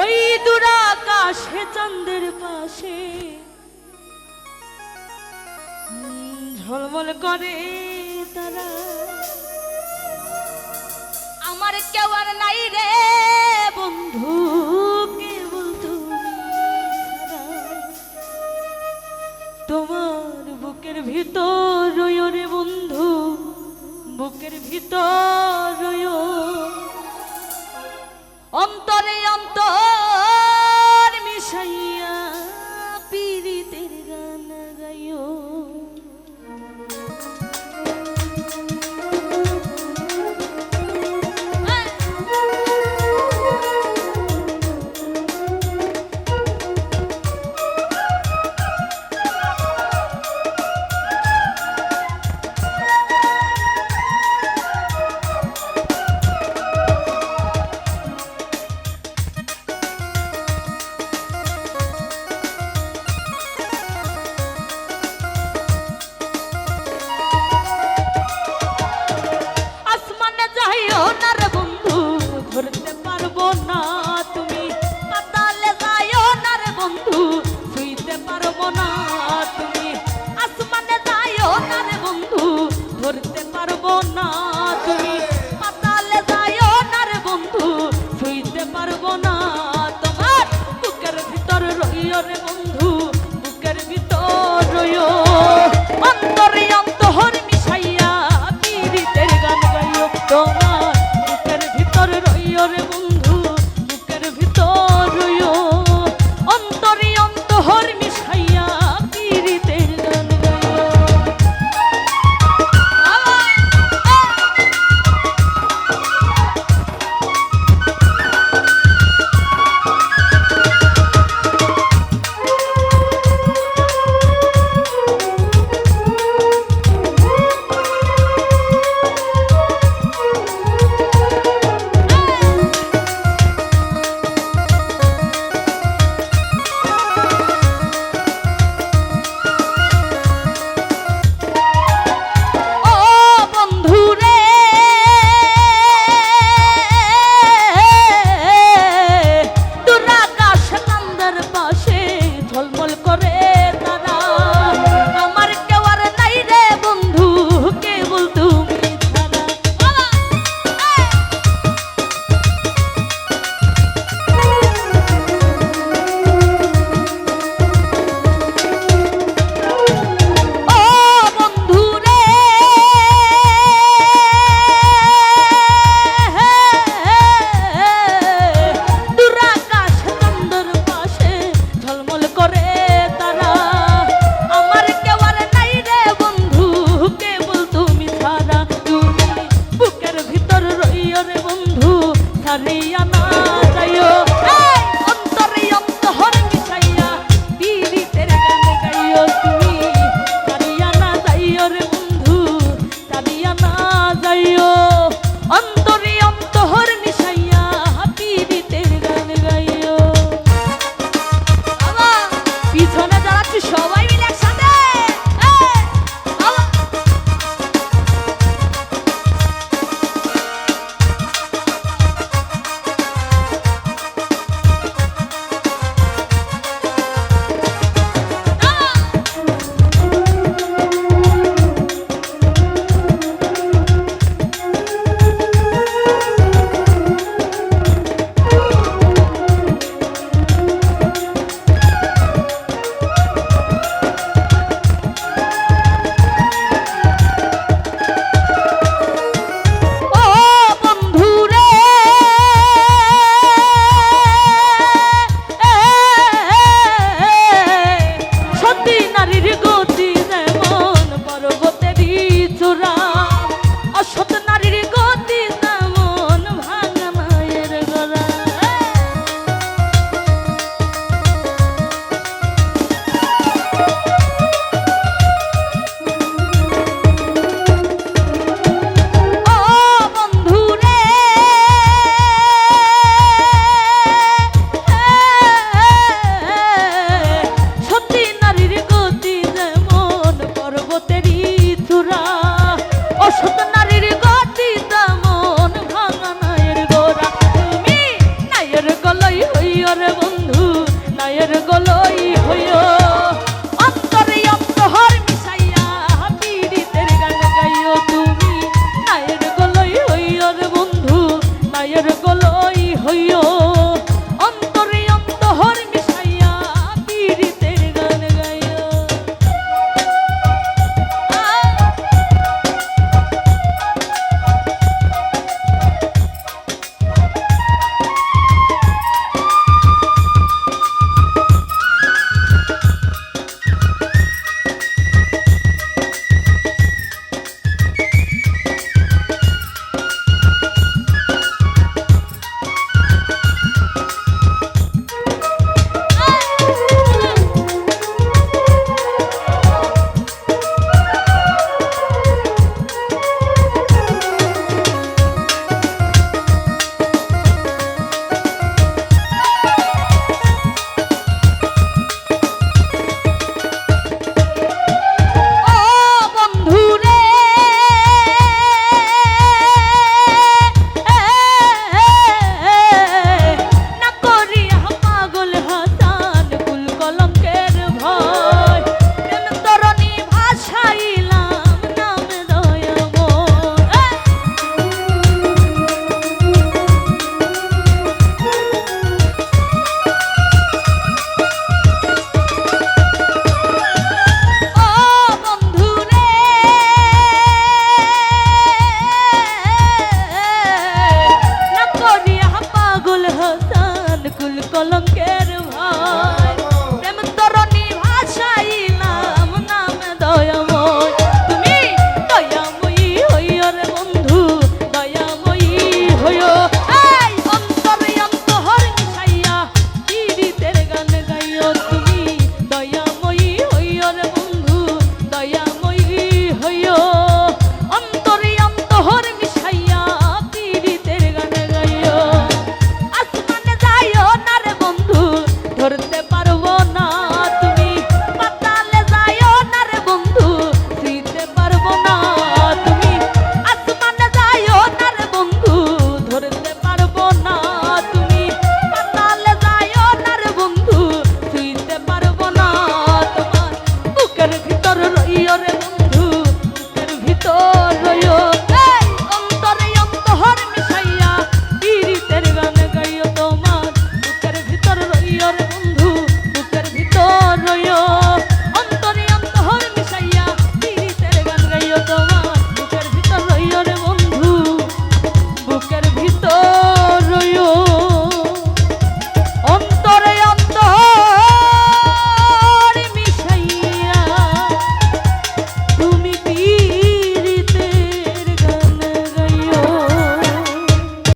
ওই দুরাকাশে, চন্দ্রের পাশে। ঝলমল করে তারা। আমার কেউ আর নাই রে বন্ধু, কেবল তোমার বুকের ভিতর রে বন্ধু, বুকের ভিতর রয় 吗是 সবাই মিলে একসাথে। না